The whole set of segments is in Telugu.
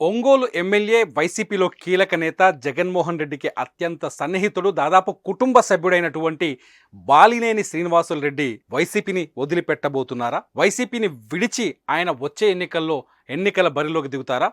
ఒంగోలు ఎమ్మెల్యే వైసీపీలో కీలక నేత జగన్మోహన్ రెడ్డికి అత్యంత సన్నిహితుడు దాదాపు కుటుంబ సభ్యుడైనటువంటి బాలినేని శ్రీనివాసులు రెడ్డి వైసీపీని వదిలిపెట్టబోతున్నారా? వైసీపీని విడిచి ఆయన వచ్చే ఎన్నికల్లో ఎన్నికల బరిలోకి దిగుతారా?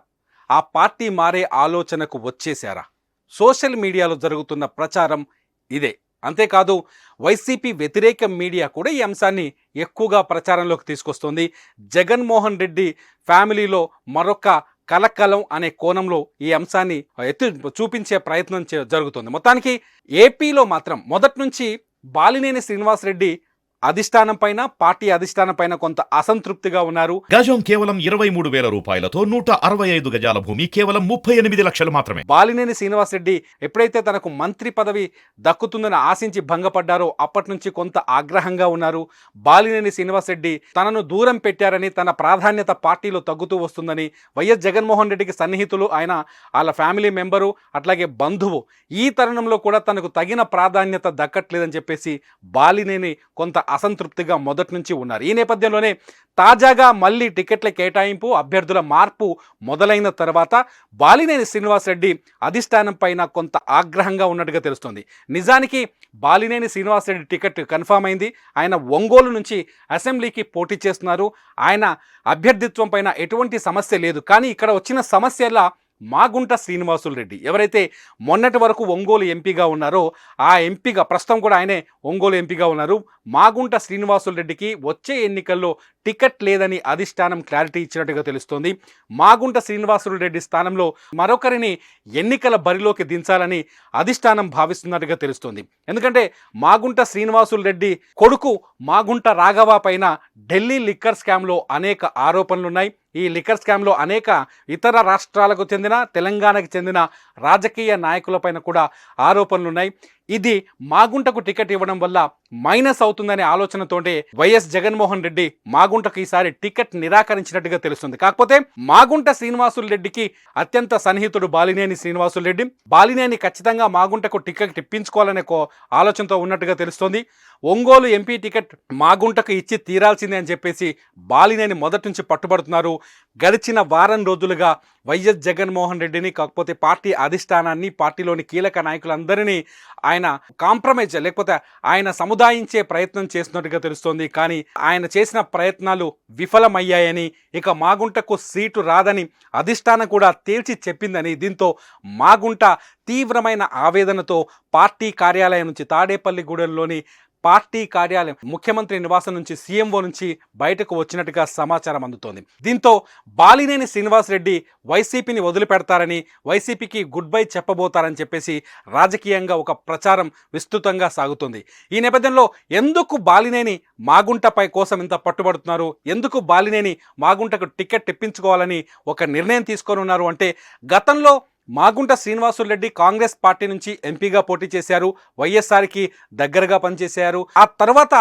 ఆ పార్టీ మారే ఆలోచనకు వచ్చేశారా? సోషల్ మీడియాలో జరుగుతున్న ప్రచారం ఇదే. అంతేకాదు వైసీపీ వ్యతిరేక మీడియా కూడా ఈ అంశాన్ని ఎక్కువగా ప్రచారంలోకి తీసుకొస్తుంది. జగన్మోహన్ రెడ్డి ఫ్యామిలీలో మరొక కలకలం అనే కోణంలో ఈ అంశాన్ని ఎత్తు చూపించే ప్రయత్నం చే- జరుగుతుంది. మొత్తానికి ఏపీలో మాత్రం మొదటి నుంచి బాలినేని శ్రీనివాసరెడ్డి అధిష్టానం పైన పార్టీ అధిష్టానం పైన కొంత అసంతృప్తిగా ఉన్నారు. గజం కేవలం ఇరవై మూడు వేల రూపాయలతో నూట అరవై ఐదు గజాల భూమి కేవలం ముప్పై ఎనిమిది లక్షలు మాత్రమే. బాలినేని శ్రీనివాసరెడ్డి ఎప్పుడైతే తనకు మంత్రి పదవి దక్కుతుందని ఆశించి భంగపడ్డారో అప్పటి నుంచి కొంత ఆగ్రహంగా ఉన్నారు. బాలినేని శ్రీనివాసరెడ్డి తనను దూరం పెట్టారని తన ప్రాధాన్యత పార్టీలో తగ్గుతూ వస్తుందని వైఎస్ జగన్మోహన్ రెడ్డికి సన్నిహితులు ఆయన వాళ్ళ ఫ్యామిలీ మెంబరు అట్లాగే బంధువు ఈ తరుణంలో కూడా తనకు తగిన ప్రాధాన్యత దక్కట్లేదని చెప్పేసి బాలినేని కొంత అసంతృప్తిగా మొదటి నుంచి ఉన్నారు. ఈ నేపథ్యంలోనే తాజాగా మళ్ళీ టికెట్ల కేటాయింపు అభ్యర్థుల మార్పు మొదలైన తర్వాత బాలినేని శ్రీనివాసరెడ్డి అధిష్టానం పైన కొంత ఆగ్రహంగా ఉన్నట్టుగా తెలుస్తుంది. నిజానికి బాలినేని శ్రీనివాసరెడ్డి టికెట్ కన్ఫామ్ అయింది. ఆయన ఒంగోలు నుంచి అసెంబ్లీకి పోటీ చేస్తున్నారు. ఆయన అభ్యర్థిత్వం పైన ఎటువంటి సమస్య లేదు. కానీ ఇక్కడ వచ్చిన సమస్యల మాగుంట శ్రీనివాసులు రెడ్డి. ఎవరైతే మొన్నటి వరకు ఒంగోలు ఎంపీగా ఉన్నారో ఆ ఎంపీగా ప్రస్తుతం కూడా ఆయనే ఒంగోలు ఎంపీగా ఉన్నారు. మాగుంట శ్రీనివాసులు రెడ్డికి వచ్చే ఎన్నికల్లో టికెట్ లేదని అధిష్టానం క్లారిటీ ఇచ్చినట్టుగా తెలుస్తోంది. మాగుంట శ్రీనివాసులు రెడ్డి స్థానంలో మరొకరిని ఎన్నికల బరిలోకి దించాలని అధిష్టానం భావిస్తున్నట్టుగా తెలుస్తోంది. ఎందుకంటే మాగుంట శ్రీనివాసులు రెడ్డి కొడుకు మాగుంట రాఘవ పైన ఢిల్లీ లిక్కర్ స్కామ్లో అనేక ఆరోపణలున్నాయి. ఈ లిక్కర్ స్కామ్లో అనేక ఇతర రాష్ట్రాలకు చెందిన తెలంగాణకు చెందిన రాజకీయ నాయకులపైన కూడా ఆరోపణలున్నాయి. ఇది మాగుంటకు టికెట్ ఇవ్వడం వల్ల మైనస్ అవుతుందనే ఆలోచనతోటే వైఎస్ జగన్మోహన్ రెడ్డి మాగుంటకు ఈసారి టికెట్ నిరాకరించినట్టుగా తెలుస్తుంది. కాకపోతే మాగుంట శ్రీనివాసులు రెడ్డికి అత్యంత సన్నిహితుడు బాలినేని శ్రీనివాసులు రెడ్డి. బాలినేని ఖచ్చితంగా మాగుంటకు టికెట్ ఇప్పించుకోవాలనే కో ఆలోచనతో ఉన్నట్టుగా తెలుస్తోంది. ఒంగోలు ఎంపీ టికెట్ మాగుంటకు ఇచ్చి తీరాల్సిందే అని చెప్పేసి బాలినేని మొదటి నుంచి పట్టుబడుతున్నారు. గడిచిన వారం రోజులుగా వైఎస్ జగన్మోహన్ రెడ్డిని కాకపోతే పార్టీ అధిష్టానాన్ని పార్టీలోని కీలక నాయకులందరినీ ఆయన కాంప్రమైజ్ లేకపోతే ఆయన సముదాయించే ప్రయత్నం చేస్తున్నట్టుగా తెలుస్తోంది. కానీ ఆయన చేసిన ప్రయత్నాలు విఫలమయ్యాయని ఇక మాగుంటకు సీటు రాదని అధిష్టానం కూడా తేల్చి చెప్పిందని దీంతో మాగుంట తీవ్రమైన ఆవేదనతో పార్టీ కార్యాలయం నుంచి తాడేపల్లిగూడెంలోని పార్టీ కార్యాలయం ముఖ్యమంత్రి నివాసం నుంచి సీఎంఓ నుంచి బయటకు వచ్చినట్టుగా సమాచారం అందుతోంది. దీంతో బాలినేని శ్రీనివాసరెడ్డి వైసీపీని వదిలిపెడతారని వైసీపీకి గుడ్ బై చెప్పబోతారని చెప్పేసి రాజకీయంగా ఒక ప్రచారం విస్తృతంగా సాగుతుంది. ఈ నేపథ్యంలో ఎందుకు బాలినేని మాగుంటపై కోసం ఇంత పట్టుబడుతున్నారు? ఎందుకు బాలినేని మాగుంటకు టికెట్ ఇప్పించుకోవాలని ఒక నిర్ణయం తీసుకొని ఉన్నారు అంటే గతంలో మాగుంట శ్రీనివాసులు రెడ్డి కాంగ్రెస్ పార్టీ నుంచి ఎంపీగా పోటీ చేశారు వైఎస్ఆర్కి దగ్గరగా పనిచేశారు. ఆ తర్వాత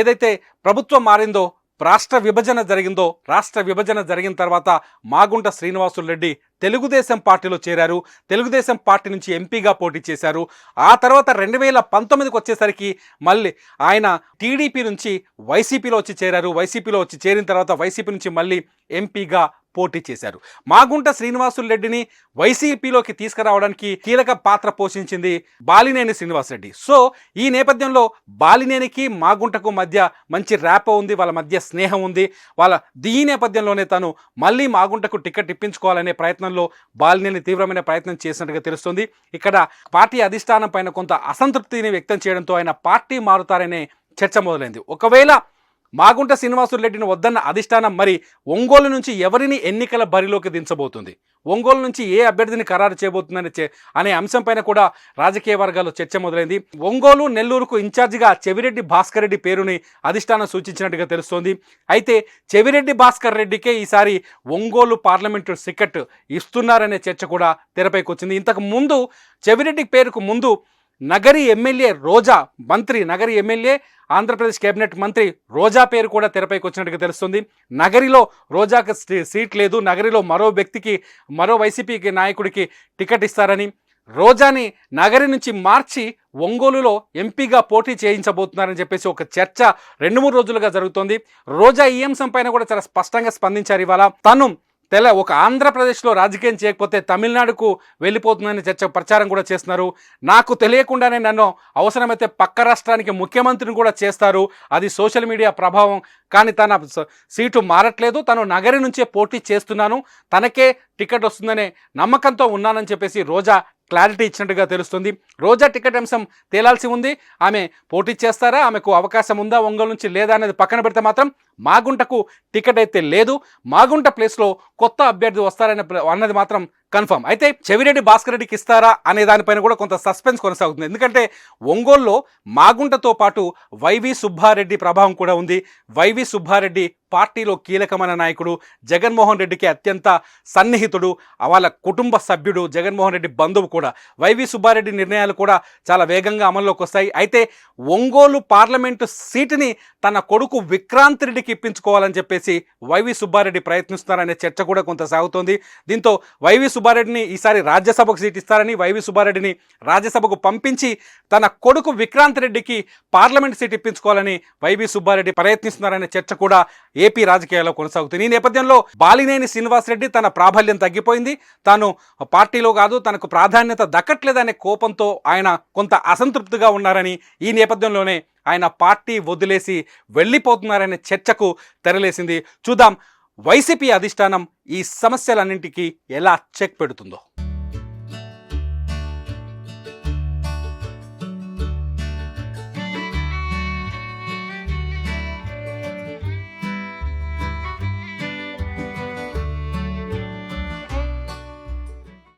ఏదైతే ప్రభుత్వం మారిందో రాష్ట్ర విభజన జరిగిందో రాష్ట్ర విభజన జరిగిన తర్వాత మాగుంట శ్రీనివాసులు రెడ్డి తెలుగుదేశం పార్టీలో చేరారు తెలుగుదేశం పార్టీ నుంచి ఎంపీగా పోటీ చేశారు. ఆ తర్వాత రెండు వేల పంతొమ్మిదికి వచ్చేసరికి మళ్ళీ ఆయన టీడీపీ నుంచి వైసీపీలో వచ్చి చేరారు. వైసీపీలో వచ్చి చేరిన తర్వాత వైసీపీ నుంచి మళ్ళీ ఎంపీగా పోటీ చేశారు. మాగుంట శ్రీనివాసులు రెడ్డిని వైసీపీలోకి తీసుకురావడానికి కీలక పాత్ర పోషించింది బాలినేని శ్రీనివాసరెడ్డి సో ఈ నేపథ్యంలో బాలినేనికి మాగుంటకు మధ్య మంచి ర్యాప్ ఉంది వాళ్ళ మధ్య స్నేహం ఉంది. వాళ్ళ ఈ నేపథ్యంలోనే తను మళ్ళీ మాగుంటకు టికెట్ ఇప్పించుకోవాలనే ప్రయత్నంలో బాలినేని తీవ్రమైన ప్రయత్నం చేసినట్టుగా తెలుస్తుంది. ఇక్కడ పార్టీ అధిష్టానం పైన కొంత అసంతృప్తిని వ్యక్తం చేయడంతో ఆయన పార్టీ మారుతారనే చర్చ మొదలైంది. ఒకవేళ మాగుంట శ్రీనివాసులు రెడ్డిని వద్దన్న అధిష్టానం మరి ఒంగోలు నుంచి ఎవరిని ఎన్నికల బరిలోకి దించబోతుంది? ఒంగోలు నుంచి ఏ అభ్యర్థిని ఖరారు చేయబోతుందని అనే అంశంపైన కూడా రాజకీయ వర్గాల్లో చర్చ మొదలైంది. ఒంగోలు నెల్లూరుకు ఇన్ఛార్జిగా చెవిరెడ్డి భాస్కర్ రెడ్డి పేరుని అధిష్టానం సూచించినట్టుగా తెలుస్తోంది. అయితే చెవిరెడ్డి భాస్కర్ రెడ్డికే ఈసారి ఒంగోలు పార్లమెంటు టికెట్ ఇస్తున్నారనే చర్చ కూడా తెరపైకి వచ్చింది ఇంతకు ముందు చెవిరెడ్డి పేరుకు ముందు నగరి ఎమ్మెల్యే రోజా మంత్రి నగరి ఎమ్మెల్యే ఆంధ్రప్రదేశ్ కేబినెట్ మంత్రి రోజా పేరు కూడా తెరపైకి వచ్చినట్టుగా తెలుస్తుంది. నగరిలో రోజాకి సీట్ లేదు. నగరిలో మరో వ్యక్తికి మరో వైసీపీకి నాయకుడికి టికెట్ ఇస్తారని రోజాని నగరి నుంచి మార్చి ఒంగోలులో ఎంపీగా పోటీ చేయించబోతున్నారని చెప్పేసి ఒక చర్చ రెండు మూడు రోజులుగా జరుగుతోంది. రోజా ఈ అంశం పైన కూడా చాలా స్పష్టంగా స్పందించారు ఇవాళ. తను తెల ఒక ఆంధ్రప్రదేశ్లో రాజకీయం చేయకపోతే తమిళనాడుకు వెళ్ళిపోతుందని చర్చ ప్రచారం కూడా చేస్తున్నారు. నాకు తెలియకుండానే నన్ను అవసరమైతే పక్క రాష్ట్రానికి ముఖ్యమంత్రిని కూడా చేస్తారు. అది సోషల్ మీడియా ప్రభావం. కానీ తన స- సీటు మారట్లేదు. తను నగరి నుంచే పోటీ చేస్తున్నాను. తనకే టికెట్ వస్తుందనే నమ్మకంతో ఉన్నానని చెప్పేసి రోజా క్లారిటీ ఇచ్చినట్టుగా తెలుస్తుంది. రోజా టికెట్ అంశం తేలాల్సి ఉంది. ఆమె పోటీ చేస్తారా? ఆమెకు అవకాశం ఉందా? ఒంగోలు నుంచి లేదా అనేది పక్కన పెడితే మాత్రం మాగుంటకు టికెట్ అయితే లేదు. మాగుంట ప్లేస్లో కొత్త అభ్యర్థి వస్తారనే అన్నది మాత్రం కన్ఫర్మ్. అయితే చెవిరెడ్డి భాస్కర్ రెడ్డికి ఇస్తారా అనే దానిపైన కూడా కొంత సస్పెన్స్ కొనసాగుతుంది. ఎందుకంటే ఒంగోలులో మాగుంటతో పాటు వైవి సుబ్బారెడ్డి ప్రభావం కూడా ఉంది. వైవి సుబ్బారెడ్డి పార్టీలో కీలకమైన నాయకుడు. జగన్మోహన్ రెడ్డికి అత్యంత సన్నిహితుడు. వాళ్ళ కుటుంబ సభ్యుడు జగన్మోహన్ రెడ్డి బంధువు కూడా. వైవి సుబ్బారెడ్డి నిర్ణయాలు కూడా చాలా వేగంగా అమల్లోకి వస్తాయి. అయితే ఒంగోలు పార్లమెంటు సీటుని తన కొడుకు విక్రాంత్ రెడ్డికి ఇప్పించుకోవాలని చెప్పేసి వైవి సుబ్బారెడ్డి ప్రయత్నిస్తున్నారనే చర్చ కూడా కొంత సాగుతోంది. దీంతో వైవి సుబ్బారెడ్డిని ఈసారి రాజ్యసభకు సీట్ ఇస్తారని వైవి సుబ్బారెడ్డిని రాజ్యసభకు పంపించి తన కొడుకు విక్రాంత్ రెడ్డికి పార్లమెంట్ సీట్ ఇప్పించుకోవాలని వైవి సుబ్బారెడ్డి ప్రయత్నిస్తున్నారనే చర్చ కూడా ఏపీ రాజకీయాల్లో కొనసాగుతుంది. ఈ నేపథ్యంలో బాలినేని శ్రీనివాసరెడ్డి తన ప్రాబల్యం తగ్గిపోయింది. తాను పార్టీలో కాదు తనకు ప్రాధాన్యత దక్కట్లేదనే కోపంతో ఆయన కొంత అసంతృప్తిగా ఉన్నారని ఈ నేపథ్యంలోనే ఆయన పార్టీ వదిలేసి వెళ్ళిపోతున్నారనే చర్చకు తెరలేసింది. చూద్దాం వైసీపీ అధిష్టానం ఈ సమస్యలన్నింటికీ ఎలా చెక్ పెడుతుందో.